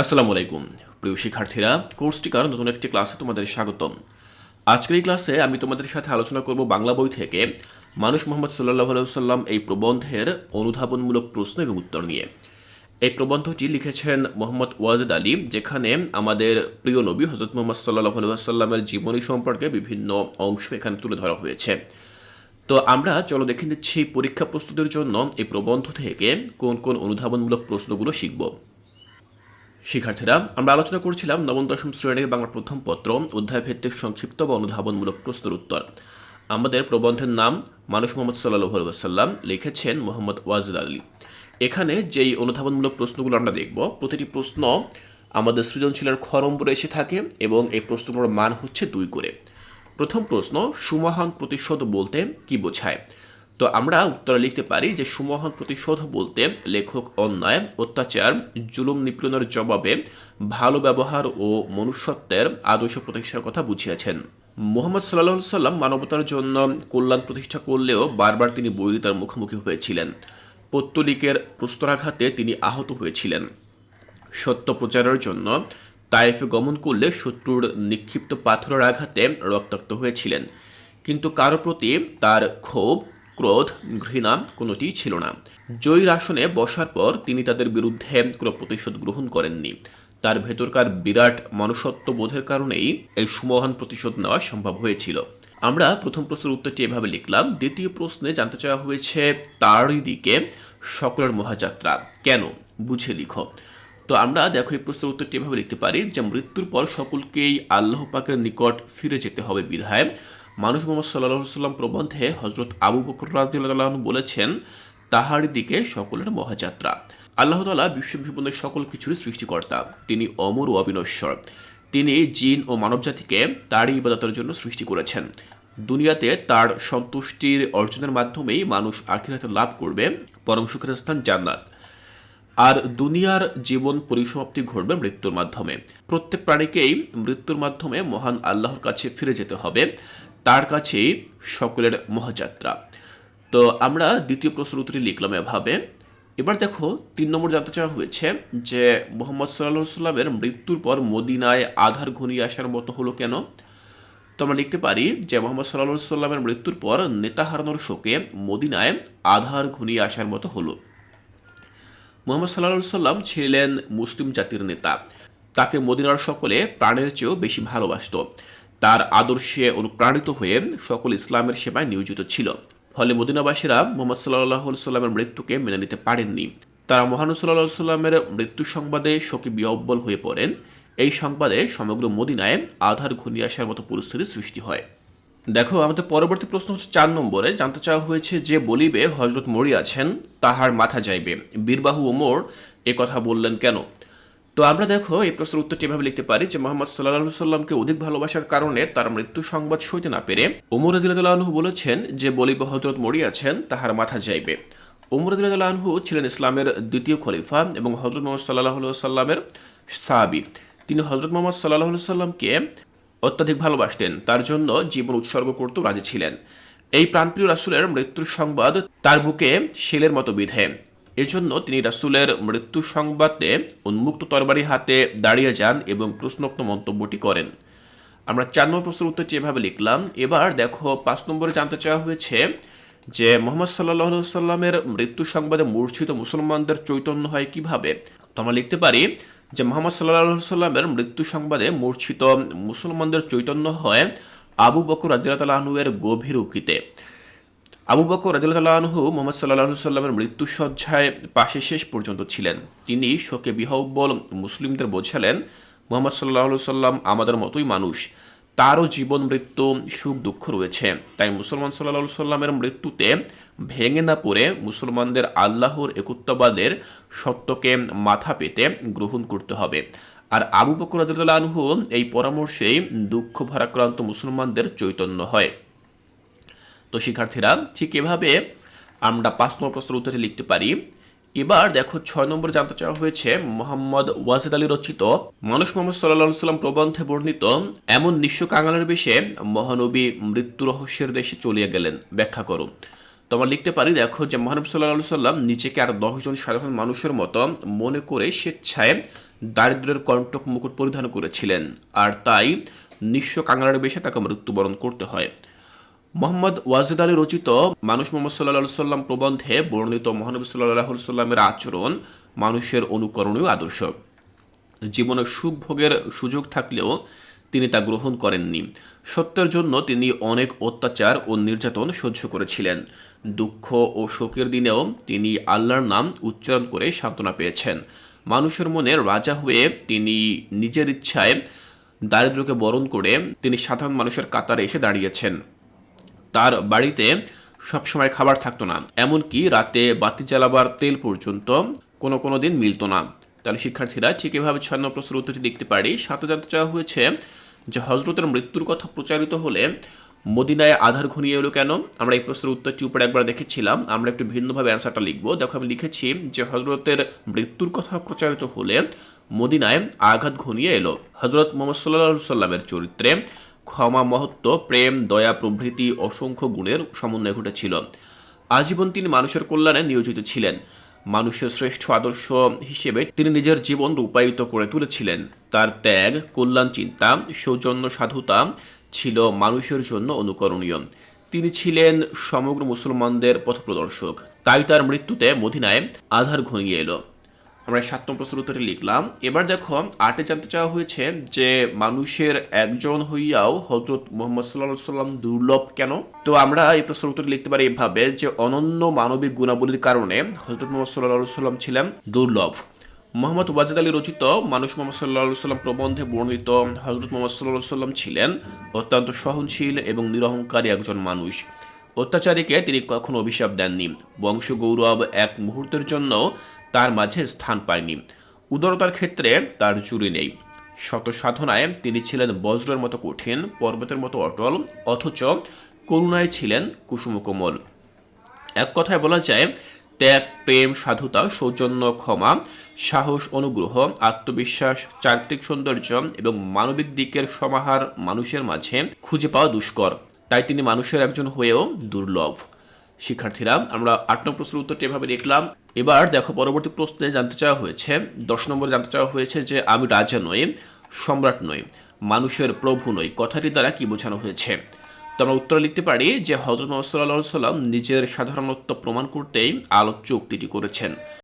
আসসালামু আলাইকুম। প্রিয় শিক্ষার্থীরা, কোর্সটিকার নতুন একটি ক্লাসে তোমাদের স্বাগতম। আজকের এই ক্লাসে আমি তোমাদের সাথে আলোচনা করব বাংলা বই থেকে মানুষ মোহাম্মদ সাল্লাহ সাল্লাম এই প্রবন্ধের অনুধাবনমূলক প্রশ্ন এবং উত্তর নিয়ে। এই প্রবন্ধটি লিখেছেন মোহাম্মদ ওয়াজেদ আলী, যেখানে আমাদের প্রিয় নবী হজরত মোহাম্মদ সাল্লাহ সাল্লামের জীবনী সম্পর্কে বিভিন্ন অংশ এখানে তুলে ধরা হয়েছে। তো আমরা, চলো দেখে নিচ্ছি পরীক্ষা প্রস্তুতির জন্য এই প্রবন্ধ থেকে কোন কোন অনুধাবনমূলক প্রশ্নগুলো শিখব। শিক্ষার্থীরা, আমরা আলোচনা করছিলাম নবম, দশম শ্রেণির বাংলা প্রথম পত্র অধ্যায় ভিত্তিক সংক্ষিপ্ত বা অনুধাবনমূলক প্রশ্নের উত্তর। আমাদের প্রবন্ধের নাম মানুষ মোহাম্মদ সাল্লাহ সাল্লাম লিখেছেন মোহাম্মদ ওয়াজিদ আলী। এখানে যেই অনুধাবনমূলক প্রশ্নগুলো আমরা দেখব, প্রতিটি প্রশ্ন আমাদের সৃজনশীলের খ নম্বরে এসে থাকে এবং এই প্রশ্নগুলোর মান হচ্ছে দুই করে। প্রথম প্রশ্ন, সুমহান প্রতিশোধ বলতে কি বোঝায়? তো আমরা উত্তরে লিখতে পারি যে, সুমহান প্রতিশোধ বলতে লেখক অন্যায়, অত্যাচার, জুলুম নিপীড়নের জবাবে ভালো ব্যবহার ও মনুষ্যত্বের আদর্শ প্রতিষ্ঠার কথা বুঝিয়েছেন। মোহাম্মদ সাল্লাহ সাল্লাম মানবতার জন্য কল্যাণ প্রতিষ্ঠা করলেও বারবার তিনি বৈরিতার মুখোমুখি হয়েছিলেন। পত্তলিকের প্রস্তরাঘাতে তিনি আহত হয়েছিলেন। সত্য প্রচারের জন্য তাইফে গমন করলে শত্রুর নিক্ষিপ্ত পাথরের আঘাতে রক্তাক্ত হয়েছিলেন। কিন্তু কারও প্রতি তার ক্ষোভ ক্রোধ, ঘৃণা কোনোটিই ছিল না। জয়ীর আসনে বসার পর তিনি তাদের বিরুদ্ধে কোনো প্রতিশোধ গ্রহণ করেননি। তার ভেতরকার বিরাট মনুষ্যত্ব বোধের কারণেই এই সুমহান প্রতিশোধ নেওয়া সম্ভব হয়েছিল। আমরা প্রথম প্রশ্নের উত্তরটি এভাবে লিখলাম, দ্বিতীয় প্রশ্নে জানতে চাওয়া হয়েছে, তারই দিকে সকলের মহাযাত্রা। কেন? বুঝে লিখো। তো আমরা দেখো এই প্রশ্নের উত্তরটি এভাবে লিখতে পারি যে, মৃত্যুর পর সকলকেই আল্লাহ পাকের নিকট ফিরে যেতে হবে বিধায়। মানুষ মোহাম্মদ সাল্লাহ সাল্লাম প্রবন্ধে হজরত আবু বকর রাজিউল্লাহ বলেছেন, তাহার দিকে সকলের মহাযাত্রা। আল্লাহ তালা বিশ্ববিপনের সকল কিছুরই সৃষ্টিকর্তা। তিনি অমর ও অবিনশ্বর। তিনি জিন ও মানবজাতিকে তারই ইবাদতের জন্য সৃষ্টি করেছেন। দুনিয়াতে তার সন্তুষ্টির অর্জনের মাধ্যমেই মানুষ আখিরাতে লাভ করবে, পরম সুখের স্থান জান্নাত। আর দুনিয়ার জীবন পরিসমাপ্তি ঘটবে মৃত্যুর মাধ্যমে। প্রত্যেক প্রাণীকেই মৃত্যুর মাধ্যমে মহান আল্লাহর কাছে ফিরে যেতে হবে। তার কাছেই সকলের মহাযাত্রা। তো আমরা দ্বিতীয় প্রশ্নের উত্তরটি লিখলাম এভাবে। এবার দেখো, তিন নম্বর জানতে চাওয়া হয়েছে যে, মোহাম্মদ সাল্লাহ সাল্লামের মৃত্যুর পর মদিনায় আধার ঘনিয়ে আসার মতো হলো কেন? তো আমরা লিখতে পারি যে, মোহাম্মদ সাল্লাহ সাল্লামের মৃত্যুর পর নেতা হারানোর শোকে মদিনায় আধার ঘনিয়ে আসার মতো হলো। মোহাম্মদ সাল্লাহ সাল্লাম ছিলেন মুসলিম জাতির নেতা। তাকে মদিনার সকলে প্রাণের চেয়েও বেশি ভালোবাসত। তার আদর্শে অনুপ্রাণিত হয়ে সকল ইসলামের সেবায় নিয়োজিত ছিল। ফলে মদিনাবাসীরা মোহাম্মদ সাল্লাহ সাল্লামের মৃত্যুকে মেনে নিতে পারেননি। তারা মহানু সাল্লামের মৃত্যু সংবাদে শোকে বিহব্বল হয়ে পড়েন। এই সংবাদে সমগ্র মদিনায় আধার ঘনিয়ে আসার মতো পরিস্থিতি সৃষ্টি হয়। দেখো, আমাদের পরবর্তী প্রশ্ন হচ্ছে চার নম্বরে। জানতে চাওয়া হয়েছে যে বলিবে হজরত মরি আছেন, তাহার মাথা যাইবে। বীরবাহু ওমর এ কথা বললেন কেন? তো আমরা দেখো এই প্রশ্নের উত্তরটি এভাবে লিখতে পারি যে মোহাম্মদ সাল্লাহ সাল্লামকে অধিক ভালোবাসার কারণে তার মৃত্যু সংবাদ সইতে না পেরে ওমর আদিল্লাহু বলেছেন যে বলিব হজরত মরি আছেন, তাহার মাথা যাইবে। ওমর আদিল্লাহু ছিলেন ইসলামের দ্বিতীয় খলিফা এবং হজরত মোহাম্মদ সাল্লাহ সাল্লামের সাহাবি। তিনি হজরত মোহাম্মদ সাল্লাহ সাল্লামকে অত্যাধিক ভালোবাসতেন, তার জন্য জীবন উৎসর্গ করতেও রাজি ছিলেন। এই প্রাণপ্রিয় রাসুলের মৃত্যুর সংবাদ তার বুকে শিলের মতো বিধে। এজন্য তিনি রাসুলের মৃত্যু সংবাদে উন্মুক্ত তরবারি হাতে দাঁড়িয়ে যান এবং প্রশ্নোক্ত মন্তব্যটি করেন। আমরা চার নম্বর প্রশ্নের উত্তর যেভাবে লিখলাম, এবার দেখো পাঁচ নম্বরে জানতে চাওয়া হয়েছে যে মোহাম্মদ সাল্লাহ সাল্লামের মৃত্যু সংবাদে মূর্ছিত মুসলমানদের চৈতন্য হয় কীভাবে? তো আমরা লিখতে পারি যে মোহাম্মদ সাল্লাহ সাল্লামের মৃত্যু সংবাদে মূর্ছিত মুসলমানদের চৈতন্য হয় আবু বকর রাজিয়াতালাহুয়ের গভীর উক্তিতে আবু বকর রাজিয়াতালাহু মোহাম্মদ সাল্লাহ সাল্লামের মৃত্যু মৃত্যুসজ্জায় পাশে শেষ পর্যন্ত ছিলেন। তিনি শোকে বিহব্বল মুসলিমদের বোঝালেন, মোহাম্মদ সাল্লাহ সাল্লাম আমাদের মতোই মানুষ। তারও জীবন, মৃত্যু, সুখ, দুঃখ রয়েছে। তাই মুসলমান সাল্লাহ সাল্লামের মৃত্যুতে ভেঙে না পড়ে মুসলমানদের আল্লাহর একত্ববাদের সত্যকে মাথা পেতে গ্রহণ করতে হবে। আর আবু বকর আনহু এই পরামর্শেই দুঃখ ভারাক্রান্ত মুসলমানদের চৈতন্য হয়। তো শিক্ষার্থীরা ঠিক এভাবে আমরা পাঁচ নম্বর প্রশ্নের উত্তরে লিখতে পারি। এবার দেখো ছয় নম্বর জানতে চাওয়া হয়েছে, মোহাম্মদ ওয়াজিদ আলী রচিত, মানুষ মোহাম্মদ সাল্লাহ সাল্লাম প্রবন্ধে বর্ণিত, এমন নিঃস্ব কাঙালের বেশে মহানবী মৃত্যু রহস্যের দেশে চলিয়ে গেলেন। ব্যাখ্যা করো। তো আমরা লিখতে পারি, দেখো যে মহানবী সাল্লাহ সাল্লাম নিজেকে আর দশজন সাধারণ মানুষের মতো মনে করে স্বেচ্ছায় দারিদ্র্যের কণ্টক মুকুট পরিধান করেছিলেন। আর তাই নিঃস্ব কাঙালের বেশে তাকে মৃত্যুবরণ করতে হয়। মোহাম্মদ ওয়াজিদ আলী রচিত মানুষ মোহাম্মদ সাল্লাহ সাল্লাম প্রবন্ধে বর্ণিত মহানবী সাল্লাহ সাল্লামের আচরণ মানুষের অনুকরণীয় আদর্শ। জীবনে সুখ ভোগের সুযোগ থাকলেও তিনি তা গ্রহণ করেননি। সত্যের জন্য তিনি অনেক অত্যাচার ও নির্যাতন সহ্য করেছিলেন। দুঃখ ও শোকের দিনেও তিনি আল্লাহর নাম উচ্চারণ করে সান্ত্বনা পেয়েছেন। মানুষের মনে রাজা হয়ে তিনি নিজের ইচ্ছায় দারিদ্র্যকে বরণ করে তিনি সাধারণ মানুষের কাতারে এসে দাঁড়িয়েছেন। তার বাড়িতে সবসময় খাবার থাকতো না। এমনকি রাতে বাতি জ্বালাবার তেল পর্যন্ত কোনো কোনো দিন মিলতো না। তাহলে শিক্ষার্থীরা ঠিক এভাবে ছয় নম্বর প্রশ্নের উত্তরটি দেখতে পারি। সাথে জানতে চাওয়া হয়েছে যে হজরতের মৃত্যুর কথা প্রচারিত হলে মদিনায় আধার ঘনিয়ে এলো কেন? আমরা এই প্রশ্নের উত্তরটি উপরে একবার দেখেছিলাম। আমরা একটু ভিন্নভাবে অ্যান্সারটা লিখব। দেখো, আমি লিখেছি যে হজরতের মৃত্যুর কথা প্রচারিত হলে মদিনায় আঘাত ঘনিয়ে এলো। হজরত মোহাম্মদ সাল্লাহ সাল্লামের চরিত্রে ক্ষমা মহত্ব, প্রেম, দয়া, প্রভৃতি অসংখ্য গুণের সমন্বয় ঘটেছিল। আজীবন তিনি মানুষের কল্যাণে নিয়োজিত ছিলেন। মানুষের শ্রেষ্ঠ আদর্শ হিসেবে তিনি নিজের জীবন রূপায়িত করে তুলেছিলেন। তার ত্যাগ, কল্যাণ চিন্তা, সৌজন্য সাধুতা ছিল মানুষের জন্য অনুকরণীয়। তিনি ছিলেন সমগ্র মুসলমানদের পথপ্রদর্শক। তাই তার মৃত্যুতে মদিনায় আধার ঘনিয়ে এলো। আমরা সাত নম্বর প্রশ্নের উত্তরে লিখলাম। এবার দেখো, আটে জানতে চাওয়া হয়েছে যে মানুষের একজন হইয়াও হজরত মোহাম্মদ সাল্লাহ সাল্লাম দুর্লভ কেন? তো আমরা এই প্রশ্নের উত্তরে লিখতে পারি এভাবে যে অনন্য মানবিক গুণাবলীর কারণে হজরত মোহাম্মদ সাল্লাহ সাল্লাম ছিলেন দুর্লভ। মোহাম্মদ ওয়াজিদ আলী রচিত মানুষ মোহাম্মদ সাল্লাহ সাল্লাম প্রবন্ধে বর্ণিত হজরত মোহাম্মদ সাল্লাহ সাল্লাম ছিলেন অত্যন্ত সহনশীল এবং নিরহংকারী একজন মানুষ। অত্যাচারীকে তিনি কখনো অভিশাপ দেননি। বংশগৌরব এক মুহূর্তের জন্য তার মাঝে স্থান পায়নি। উদারতার ক্ষেত্রে তার জুড়ি নেই। শত সাধনায় তিনি ছিলেন বজ্রের মতো কঠিন, পর্বতের মতো অটল, অথচ করুণায় ছিলেন কুসুমকোমল। এক কথায় বলা যায়, ত্যাগ, প্রেম, সাধুতা, সৌজন্য, ক্ষমা, সাহস, অনুগ্রহ, আত্মবিশ্বাস, চারিত্রিক সৌন্দর্য এবং মানবিক দিকের সমাহার মানুষের মাঝে খুঁজে পাওয়া দুষ্কর। তাই তিনি মানুষের একজন হয়েও দুর্লভ। শিক্ষার্থীরা, আমরা আট নম্বর প্রশ্নের উত্তরটি এভাবে দেখলাম এবার দেখো পরবর্তী প্রশ্নে জানতে চাওয়া হয়েছে, দশ নম্বরে জানতে চাওয়া হয়েছে যে, আমি রাজা নই, সম্রাট নই, মানুষের প্রভু নই, কথাটি দ্বারা কি বোঝানো হয়েছে? তো আমরা উত্তরে লিখতে পারি যে হজরত মোহাম্মদ সাল্লাম নিজের সাধারণত্ব প্রমাণ করতেই আলোচ্য উক্তিটি করেছেন।